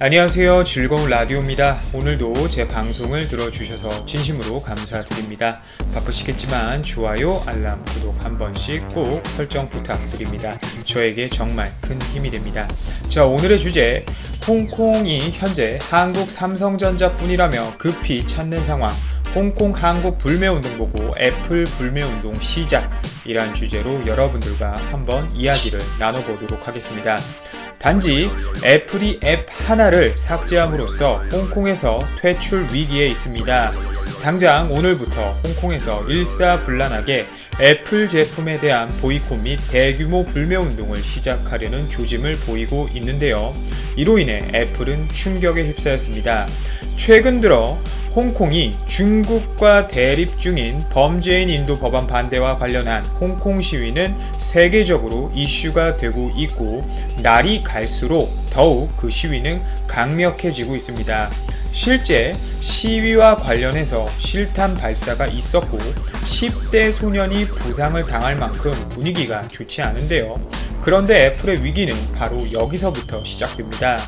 안녕하세요. 즐거운 라디오입니다. 오늘도 제 방송을 들어주셔서 진심으로 감사드립니다. 바쁘시겠지만 좋아요, 알람, 구독 한 번씩 꼭 설정 부탁드립니다. 저에게 정말 큰 힘이 됩니다. 자, 오늘의 주제, 홍콩이 현재 한국 삼성전자뿐이라며 급히 찾는 상황. 홍콩 한국 불매운동 보고 애플 불매운동 시작이란 주제로 여러분들과 한번 이야기를 나눠보도록 하겠습니다. 단지 애플이 앱 하나를 삭제함으로써 홍콩에서 퇴출 위기에 있습니다. 당장 오늘부터 홍콩에서 일사불란하게 애플 제품에 대한 보이콧 및 대규모 불매운동을 시작하려는 조짐을 보이고 있는데요. 이로 인해 애플은 충격에 휩싸였습니다. 최근 들어 홍콩이 중국과 대립 중인 범죄인 인도 법안 반대와 관련한 홍콩 시위는 세계적으로 이슈가 되고 있고 날이 갈수록 더욱 그 시위는 강력해지고 있습니다. 실제 시위와 관련해서 실탄 발사가 있었고 10대 소년이 부상을 당할 만큼 분위기가 좋지 않은데요. 그런데 애플의 위기는 바로 여기서부터 시작됩니다.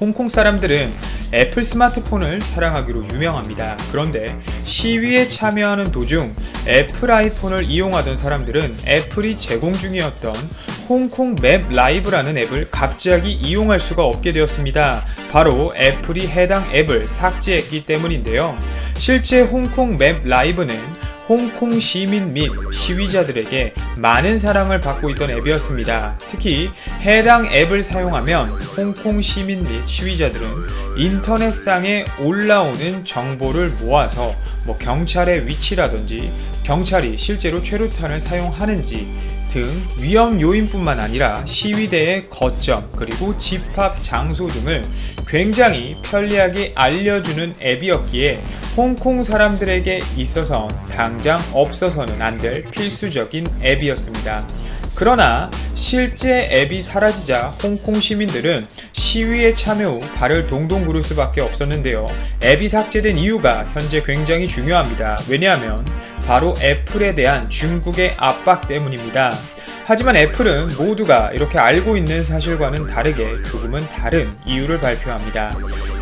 홍콩 사람들은 애플 스마트폰을 사랑하기로 유명합니다. 그런데 시위에 참여하는 도중 애플 아이폰을 이용하던 사람들은 애플이 제공 중이었던 홍콩 맵 라이브라는 앱을 갑자기 이용할 수가 없게 되었습니다. 바로 애플이 해당 앱을 삭제했기 때문인데요. 실제 홍콩 맵 라이브는 홍콩 시민 및 시위자들에게 많은 사랑을 받고 있던 앱이었습니다. 특히 해당 앱을 사용하면 홍콩 시민 및 시위자들은 인터넷상에 올라오는 정보를 모아서 뭐 경찰의 위치라든지 경찰이 실제로 최루탄을 사용하는지 등 위험 요인뿐만 아니라 시위대의 거점 그리고 집합 장소 등을 굉장히 편리하게 알려주는 앱이었기에 홍콩 사람들에게 있어서 당장 없어서는 안 될 필수적인 앱이었습니다. 그러나 실제 앱이 사라지자 홍콩 시민들은 시위에 참여 후 발을 동동 구를 수밖에 없었는데요. 앱이 삭제된 이유가 현재 굉장히 중요합니다. 왜냐하면 바로 애플에 대한 중국의 압박 때문입니다. 하지만 애플은 모두가 이렇게 알고 있는 사실과는 다르게 조금은 다른 이유를 발표합니다.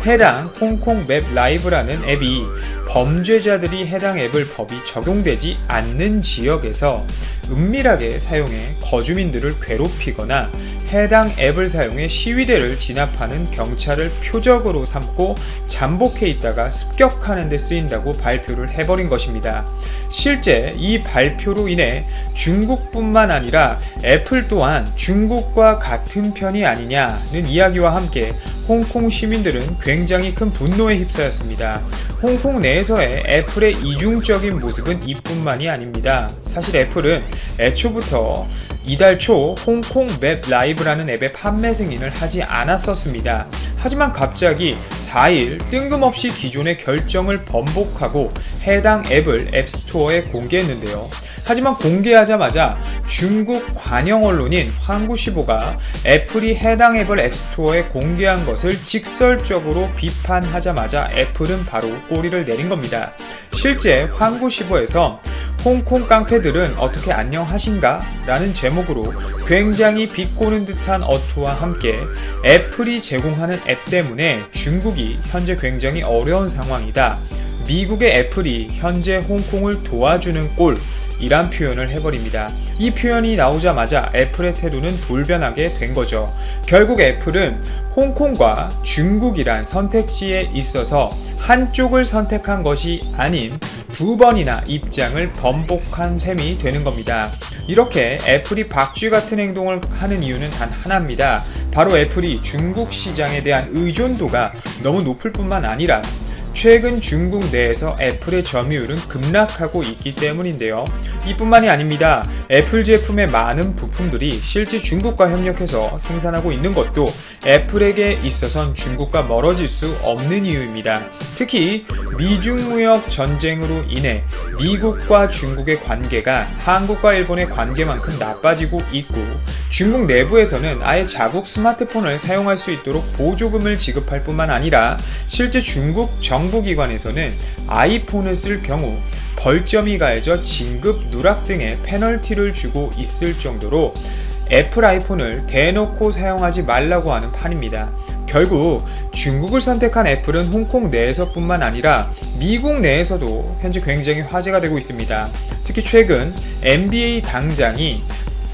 해당 홍콩 맵 라이브라는 앱이 범죄자들이 해당 앱을 법이 적용되지 않는 지역에서 은밀하게 사용해 거주민들을 괴롭히거나 해당 앱을 사용해 시위대를 진압하는 경찰을 표적으로 삼고 잠복해 있다가 습격하는 데 쓰인다고 발표를 해버린 것입니다. 실제 이 발표로 인해 중국뿐만 아니라 애플 또한 중국과 같은 편이 아니냐는 이야기와 함께 홍콩 시민들은 굉장히 큰 분노에 휩싸였습니다. 홍콩 내에서의 애플의 이중적인 모습은 이뿐만이 아닙니다. 사실 애플은 애초부터 이달 초 홍콩 맵 라이브라는 앱의 판매 승인을 하지 않았었습니다. 하지만 갑자기 4일 뜬금없이 기존의 결정을 번복하고 해당 앱을 앱스토어에 공개했는데요. 하지만 공개하자마자 중국 관영 언론인 황구시보가 애플이 해당 앱을 앱스토어에 공개한 것을 직설적으로 비판하자마자 애플은 바로 꼬리를 내린 겁니다. 실제 황구시보에서 홍콩 깡패들은 어떻게 안녕하신가? 라는 제목으로 굉장히 비꼬는 듯한 어투와 함께 애플이 제공하는 앱 때문에 중국이 현재 굉장히 어려운 상황이다. 미국의 애플이 현재 홍콩을 도와주는 꼴, 이란 표현을 해버립니다. 이 표현이 나오자마자 애플의 태도는 돌변하게 된 거죠. 결국 애플은 홍콩과 중국이란 선택지에 있어서 한쪽을 선택한 것이 아닌 두 번이나 입장을 번복한 셈이 되는 겁니다. 이렇게 애플이 박쥐 같은 행동을 하는 이유는 단 하나입니다. 바로 애플이 중국 시장에 대한 의존도가 너무 높을 뿐만 아니라 최근 중국 내에서 애플의 점유율은 급락하고 있기 때문인데요. 이뿐만이 아닙니다. 애플 제품의 많은 부품들이 실제 중국과 협력해서 생산하고 있는 것도 애플에게 있어선 중국과 멀어질 수 없는 이유입니다. 특히 미중 무역 전쟁으로 인해 미국과 중국의 관계가 한국과 일본의 관계만큼 나빠지고 있고 중국 내부에서는 아예 자국 스마트폰을 사용할 수 있도록 보조금을 지급할 뿐만 아니라 실제 중국 정 부기관에서는 아이폰을 쓸 경우 벌점이 가해져 진급 누락 등의 페널티를 주고 있을 정도로 애플 아이폰을 대놓고 사용하지 말라고 하는 판입니다. 결국 중국을 선택한 애플은 홍콩 내에서뿐만 아니라 미국 내에서도 현재 굉장히 화제가 되고 있습니다. 특히 최근 NBA 당장이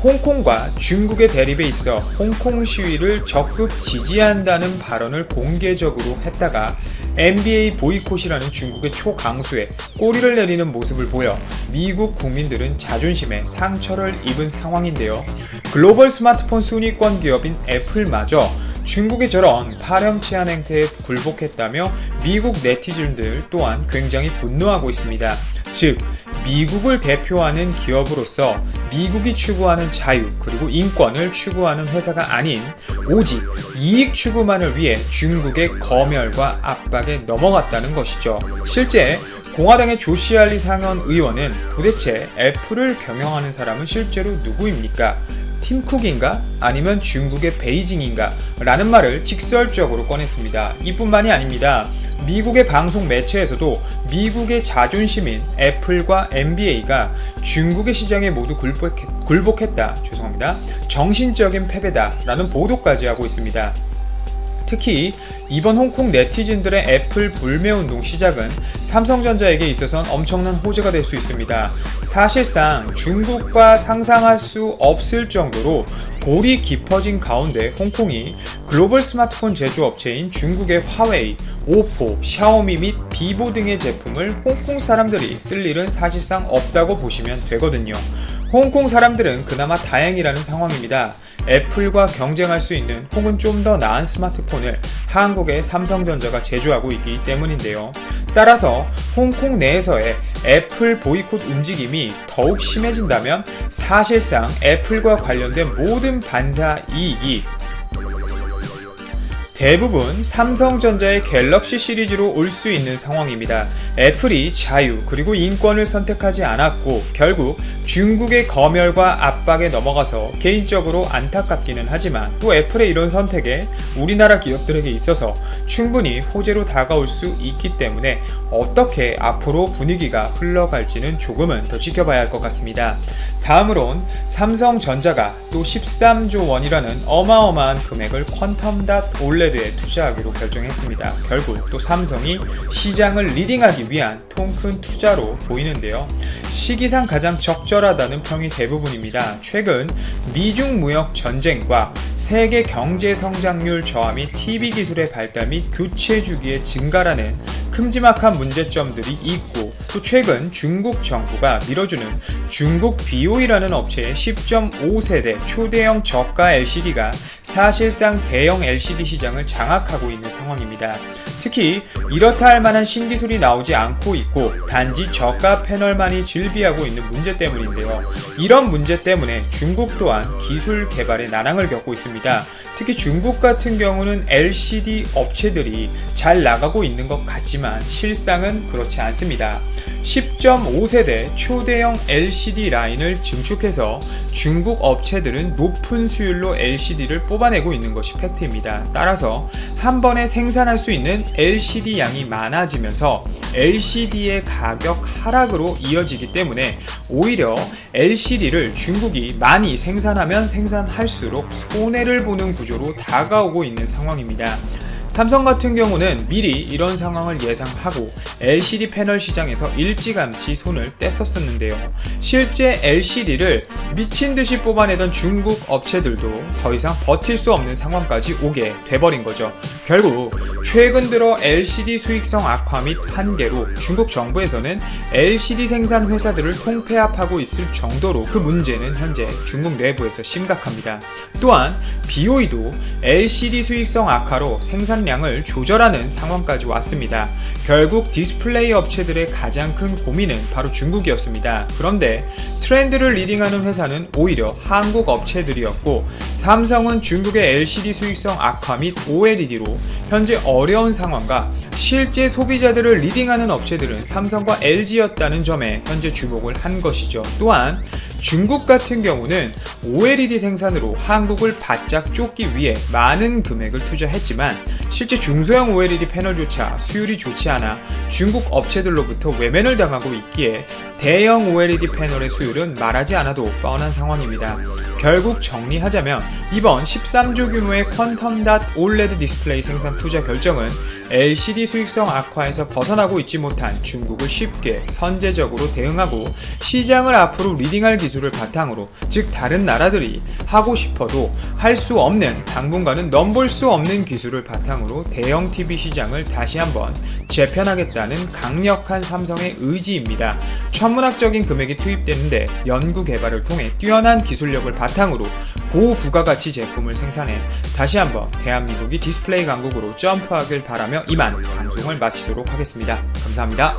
홍콩과 중국의 대립에 있어 홍콩 시위를 적극 지지한다는 발언을 공개적으로 했다가 NBA 보이콧이라는 중국의 초강수에 꼬리를 내리는 모습을 보여 미국 국민들은 자존심에 상처를 입은 상황인데요. 글로벌 스마트폰 순위권 기업인 애플마저 중국의 저런 파렴치한 행태에 굴복했다며 미국 네티즌들 또한 굉장히 분노하고 있습니다. 즉, 미국을 대표하는 기업으로서 미국이 추구하는 자유 그리고 인권을 추구하는 회사가 아닌 오직 이익 추구만을 위해 중국의 검열과 압박에 넘어갔다는 것이죠. 실제 공화당의 조시알리 상원 의원은 도대체 애플을 경영하는 사람은 실제로 누구입니까? 팀쿡인가? 아니면 중국의 베이징인가? 라는 말을 직설적으로 꺼냈습니다. 이뿐만이 아닙니다. 미국의 방송 매체에서도 미국의 자존심인 애플과 NBA가 중국의 시장에 모두 굴복했, 다 죄송합니다. 정신적인 패배다라는 보도까지 하고 있습니다. 특히 이번 홍콩 네티즌들의 애플 불매 운동 시작은 삼성전자에게 있어선 엄청난 호재가 될 수 있습니다. 사실상 중국과 상상할 수 없을 정도로 골이 깊어진 가운데 홍콩이 글로벌 스마트폰 제조업체인 중국의 화웨이, 오포, 샤오미 및 비보 등의 제품을 홍콩 사람들이 쓸 일은 사실상 없다고 보시면 되거든요. 홍콩 사람들은 그나마 다행이라는 상황입니다. 애플과 경쟁할 수 있는 혹은 좀 더 나은 스마트폰을 한국의 삼성전자가 제조하고 있기 때문인데요. 따라서 홍콩 내에서의 애플 보이콧 움직임이 더욱 심해진다면 사실상 애플과 관련된 모든 반사 이익이 대부분 삼성전자의 갤럭시 시리즈로 올 수 있는 상황입니다. 애플이 자유 그리고 인권을 선택하지 않았고 결국 중국의 검열과 압박에 넘어가서 개인적으로 안타깝기는 하지만 또 애플의 이런 선택에 우리나라 기업들에게 있어서 충분히 호재로 다가올 수 있기 때문에 어떻게 앞으로 분위기가 흘러갈지는 조금은 더 지켜봐야 할 것 같습니다. 다음으론 삼성전자가 또 13조 원이라는 어마어마한 금액을 퀀텀 닷 올레 드에 투자하기로 결정했습니다. 결국 또 삼성이 시장을 리딩하기 위한 통 큰 투자로 보이는데요. 시기상 가장 적절하다는 평이 대부분입니다. 최근 미중 무역 전쟁과 세계 경제 성장률 저하 및 TV 기술의 발달 및 교체 주기의 증가라는 큼지막한 문제점들이 있고 또 최근 중국 정부가 밀어주는 중국 BOE라는 업체의 10.5세대 초대형 저가 LCD가 사실상 대형 LCD 시장을 장악하고 있는 상황입니다. 특히 이렇다 할 만한 신기술이 나오지 않고 있고 단지 저가 패널만이 즐비하고 있는 문제 때문인데요. 이런 문제 때문에 중국 또한 기술 개발에 난항을 겪고 있습니다. 특히 중국 같은 경우는 LCD 업체들이 잘 나가고 있는 것 같지만 실상은 그렇지 않습니다. 10.5세대 초대형 LCD 라인을 증축해서 중국 업체들은 높은 수율로 LCD를 뽑아내고 있는 것이 팩트입니다. 따라서 한 번에 생산할 수 있는 LCD 양이 많아지면서 LCD의 가격 하락으로 이어지기 때문에 오히려 LCD를 중국이 많이 생산하면 생산할수록 손해를 보는 구조로 다가오고 있는 상황입니다. 삼성 같은 경우는 미리 이런 상황을 예상하고 LCD 패널 시장에서 일찌감치 손을 뗐었었는데요. 실제 LCD를 미친 듯이 뽑아내던 중국 업체들도 더 이상 버틸 수 없는 상황까지 오게 돼버린 거죠. 결국 최근 들어 LCD 수익성 악화 및 한계로 중국 정부에서는 LCD 생산 회사들을 통폐합하고 있을 정도로 그 문제는 현재 중국 내부에서 심각합니다. 또한 BOE도 LCD 수익성 악화로 생산량을 조절하는 상황까지 왔습니다. 결국 디스플레이 업체들의 가장 큰 고민은 바로 중국이었습니다. 그런데 트렌드를 리딩하는 회사는 오히려 한국 업체들이었고 삼성은 중국의 LCD 수익성 악화 및 OLED로 현재 어려운 상황과 실제 소비자들을 리딩하는 업체들은 삼성과 LG였다는 점에 현재 주목을 한 것이죠. 또한 중국 같은 경우는 OLED 생산으로 한국을 바짝 쫓기 위해 많은 금액을 투자했지만 실제 중소형 OLED 패널조차 수율이 좋지 않아 중국 업체들로부터 외면을 당하고 있기에 대형 OLED 패널의 수율은 말하지 않아도 뻔한 상황입니다. 결국 정리하자면 이번 13조 규모의 퀀텀 닷 OLED 디스플레이 생산 투자 결정은 LCD 수익성 악화에서 벗어나고 있지 못한 중국을 쉽게 선제적으로 대응하고 시장을 앞으로 리딩할 기술을 바탕으로 즉 다른 나라들이 하고 싶어도 할 수 없는 당분간은 넘볼 수 없는 기술을 바탕으로 대형 TV 시장을 다시 한번 재편하겠다는 강력한 삼성의 의지입니다. 천문학적인 금액이 투입되는데 연구 개발을 통해 뛰어난 기술력을 바탕으로 고부가가치 제품을 생산해 다시 한번 대한민국이 디스플레이 강국으로 점프하길 바라며 이만 방송을 마치도록 하겠습니다. 감사합니다.